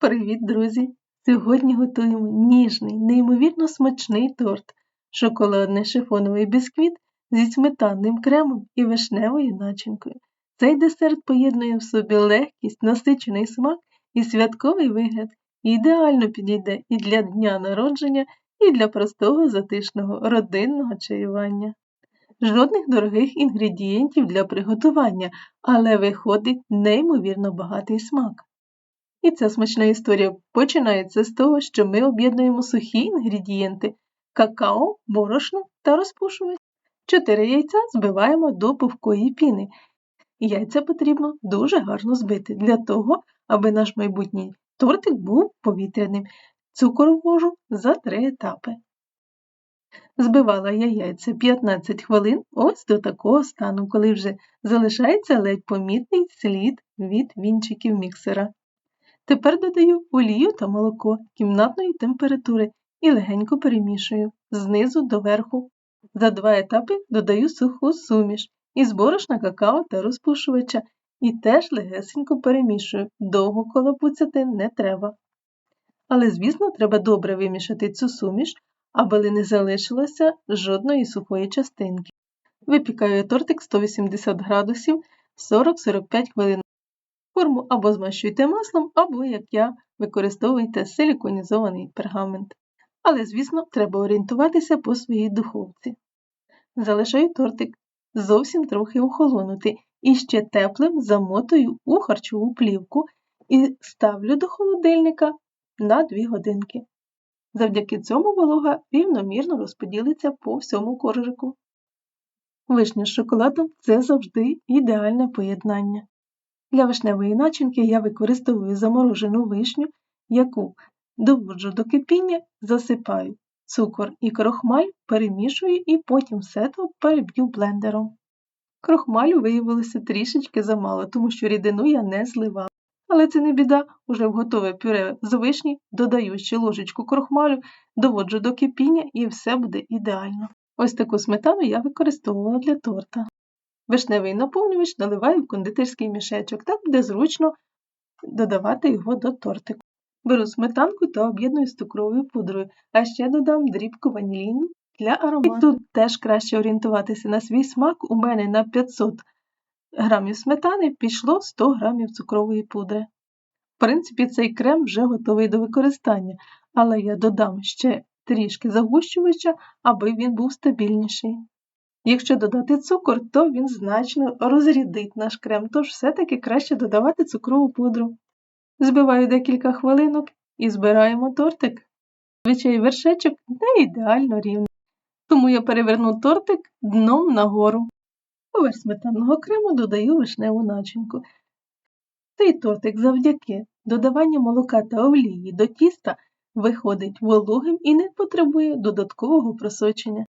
Привіт, друзі! Сьогодні готуємо ніжний, неймовірно смачний торт, шоколадний шифоновий бісквіт зі сметанним кремом і вишневою начинкою. Цей десерт поєднує в собі легкість, насичений смак і святковий вигляд. Ідеально підійде і для дня народження, і для простого затишного родинного чаювання. Жодних дорогих інгредієнтів для приготування, але виходить неймовірно багатий смак. І ця смачна історія починається з того, що ми об'єднуємо сухі інгредієнти какао, борошно та розпушувач. Чотири яйця збиваємо до пухкої піни. Яйця потрібно дуже гарно збити для того, аби наш майбутній тортик був повітряним. Цукор ввожу за три етапи. Збивала я яйця 15 хвилин ось до такого стану, коли вже залишається ледь помітний слід від вінчиків міксера. Тепер додаю олію та молоко кімнатної температури і легенько перемішую знизу до верху. За два етапи додаю суху суміш із борошна какао та розпушувача і теж легесенько перемішую, довго колопуцяти не треба. Але, звісно, треба добре вимішати цю суміш, аби не залишилося жодної сухої частинки. Випікаю тортик 180 градусів 40-45 хвилин. Форму або змащуйте маслом, або, як я, використовуйте силіконізований пергамент. Але, звісно, треба орієнтуватися по своїй духовці. Залишаю тортик зовсім трохи охолонути і ще теплим замотую у харчову плівку і ставлю до холодильника на 2 годинки. Завдяки цьому волога рівномірно розподілиться по всьому коржику. Вишня з шоколадом це завжди ідеальне поєднання. Для вишневої начинки я використовую заморожену вишню, яку доводжу до кипіння, засипаю цукор і крохмаль, перемішую і потім все то переб'ю блендером. Крохмалю виявилося трішечки замало, тому що рідину я не зливала. Але це не біда, уже в готове пюре з вишні додаю ще ложечку крохмалю, доводжу до кипіння і все буде ідеально. Ось таку сметану я використовувала для торта. Вишневий наповнювач наливаю в кондитерський мішечок, так буде зручно додавати його до тортику. Беру сметанку та об'єдную з цукровою пудрою, а ще додам дрібку ваніліну для аромату. І тут теж краще орієнтуватися на свій смак. У мене на 500 грамів сметани пішло 100 грамів цукрової пудри. В принципі, цей крем вже готовий до використання, але я додам ще трішки загущувача, аби він був стабільніший. Якщо додати цукор, то він значно розрядить наш крем, тож все-таки краще додавати цукрову пудру. Збиваю декілька хвилинок і збираємо тортик. Звичай вершечок не ідеально рівний, тому я переверну тортик дном нагору. Поверх сметанного крему додаю вишневу начинку. Цей тортик завдяки додаванню молока та олії до тіста виходить вологим і не потребує додаткового просочення.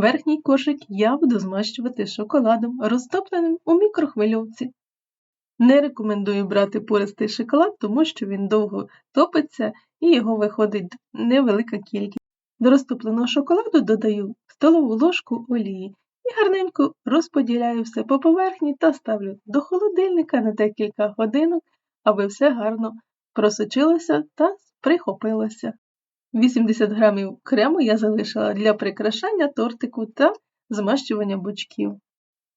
Верхній кошик я буду змащувати шоколадом, розтопленим у мікрохвильовці. Не рекомендую брати пористий шоколад, тому що він довго топиться і його виходить невелика кількість. До розтопленого шоколаду додаю столову ложку олії і гарненько розподіляю все по поверхні та ставлю до холодильника на декілька годинок, аби все гарно просочилося та прихопилося. 80 грамів крему я залишила для прикрашання тортику та змащування бочків.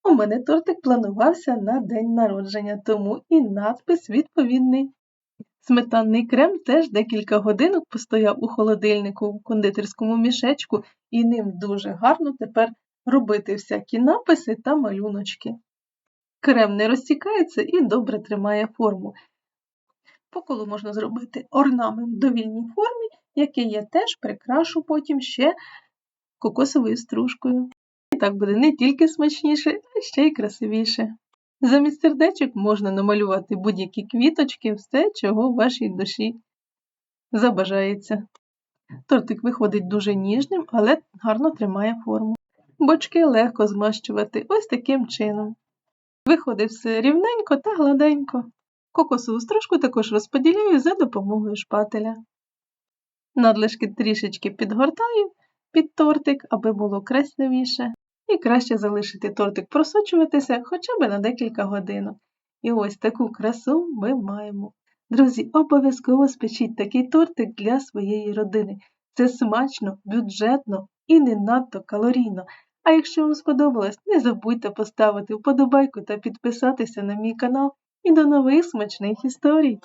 У мене тортик планувався на день народження, тому і надпис відповідний. Сметанний крем теж декілька годинок постояв у холодильнику в кондитерському мішечку, і ним дуже гарно тепер робити всякі написи та малюночки. Крем не розтікається і добре тримає форму. По колу можна зробити орнамент довільній формі, який я теж прикрашу потім ще кокосовою стружкою. І так буде не тільки смачніше, а ще й красивіше. Замість сердечок можна намалювати будь-які квіточки, все, чого в вашій душі забажається. Тортик виходить дуже ніжним, але гарно тримає форму. Бочки легко змащувати ось таким чином. Виходить все рівненько та гладенько. Кокосову стружку також розподіляю за допомогою шпателя. Надлишки трішечки підгортаю під тортик, аби було красивіше. І краще залишити тортик просочуватися хоча б на декілька годинок. І ось таку красу ми маємо. Друзі, обов'язково спечіть такий тортик для своєї родини. Це смачно, бюджетно і не надто калорійно. А якщо вам сподобалось, не забудьте поставити вподобайку та підписатися на мій канал і до нових смачних історій!